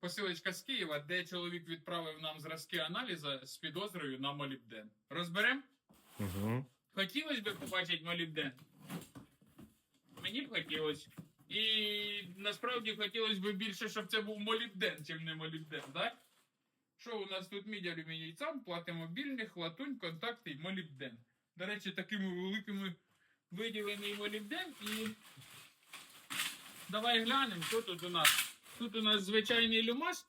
посилочка з Києва, де чоловік відправив нам зразки аналізу з підозрою на молібден. Розберемо? Угу. Хотілося б побачити молібден. Мені б хотілося. І насправді хотілося б більше, щоб це був молібден, чим не молібден, так? Що у нас тут мідь алюміній сам, плати мобільних, латунь, контакти і молібден. До речі, такими великими виділений молібден і. Давай глянемо, що тут у нас. Тут у нас звичайний люмас.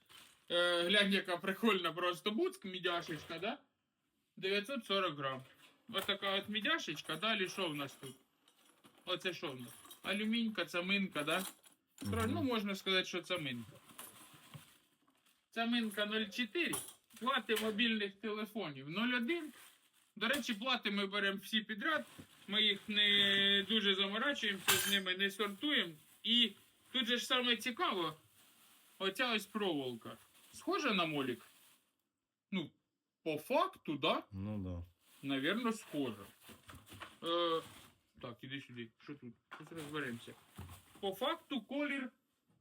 Е, глянь, яка прикольна просто буцк, мідяшечка, да? 940 грам. Ось така от мідяшечка. Далі що в нас тут? Оце що в нас? Алюмінька, цаминка, да? Ну, можна сказати, що цаминка. Цаминка 0,4. Плати мобільних телефонів 0,1. До речі, плати ми беремо всі підряд. Ми їх не дуже заморачуємося з ними, не сортуємо. І тут же ж саме цікаво, оця ось проволока. Схожа на молік? Ну, по факту, да? Ну да. Наверно, схоже. Е, так, іди сюди. Що тут? Щось розберемося. По факту колір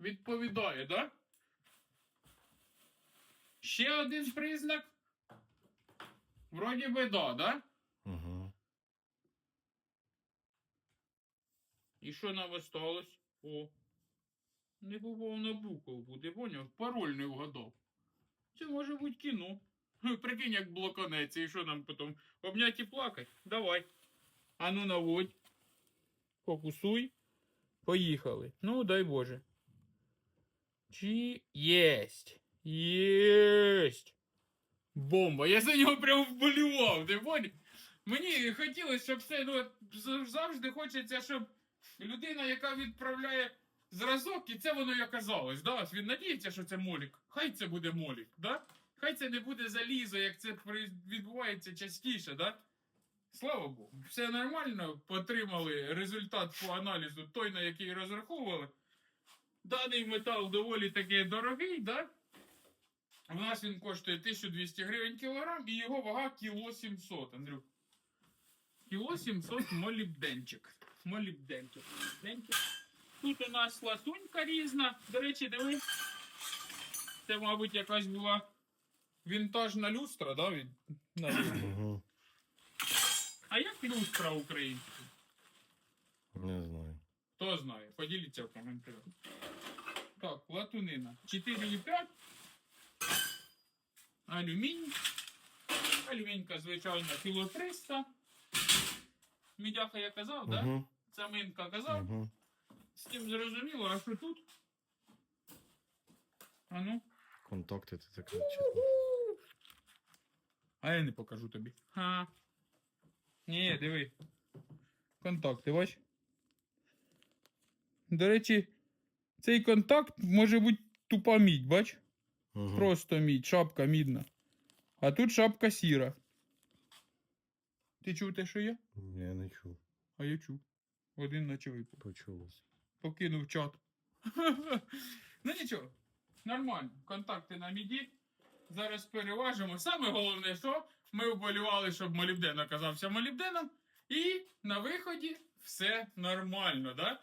відповідає, да? Ще один признак. Вроді би да, да? Угу. І що нам осталось? О. Не попав на букву буде, поняв? Пароль не вгадав. Це може бути кіно. Прикинь, як блоконеться, і що нам потім? Обнять і плакать? Давай. А ну наводь. Фокусуй. Поїхали. Ну, дай Боже. Чи єсть. Єсть. Бомба. Я за нього прям вболівав, ти поняв? Мені хотілося, щоб це ну, завжди хочеться, щоб людина, яка відправляє зразок, і це воно і оказалось. Да? Він надіється, що це молік. Хай це буде молік, да? Хай це не буде залізо, як це відбувається частіше, да? Слава Богу, все нормально, отримали результат по аналізу той, на який розраховували. Даний метал доволі таки дорогий, да? У нас він коштує 1200 гривень кілограм і його вага кіло 700, Андрюк. Кіло 700 молібденчик. Молібденчик. Молібденчик. Тут у нас латунька різна. До речі, диви. Це, мабуть, якась була вінтажна люстра, да? Від... на- Угу. А як люстра українською? Не знаю. Хто знає? Поділіться в коментарях. Так, латунина. 4,5. Алюмінь. Алюмінька, звичайно, кіло 300. Мідяха я казав, так? Да? Цаминка казав. З тим зрозуміло, а що тут? А ну. Контакти ти чітко. А я не покажу тобі. Ха. Ні, диви. Контакти, бач. До речі, цей контакт може бути тупа мідь, бач? Угу. Просто мідь, шапка мідна. А тут шапка сіра. Ти чув те, що я? Я не чув. А я чув. Один наче випав. Почулось. Покинув чат. ну нічого, нормально. Контакти на міді. Зараз переважимо. Саме головне, що ми вболівали, щоб молібден оказався молібденом. І на виході все нормально, да?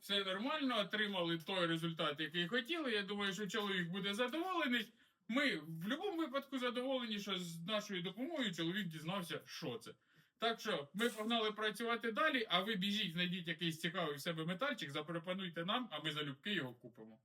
Все нормально, отримали той результат, який хотіли. Я думаю, що чоловік буде задоволений. Ми в будь-якому випадку задоволені, що з нашою допомогою чоловік дізнався, що це. Так що ми погнали працювати далі, а ви біжіть, знайдіть якийсь цікавий в себе метальчик, запропонуйте нам, а ми залюбки його купимо.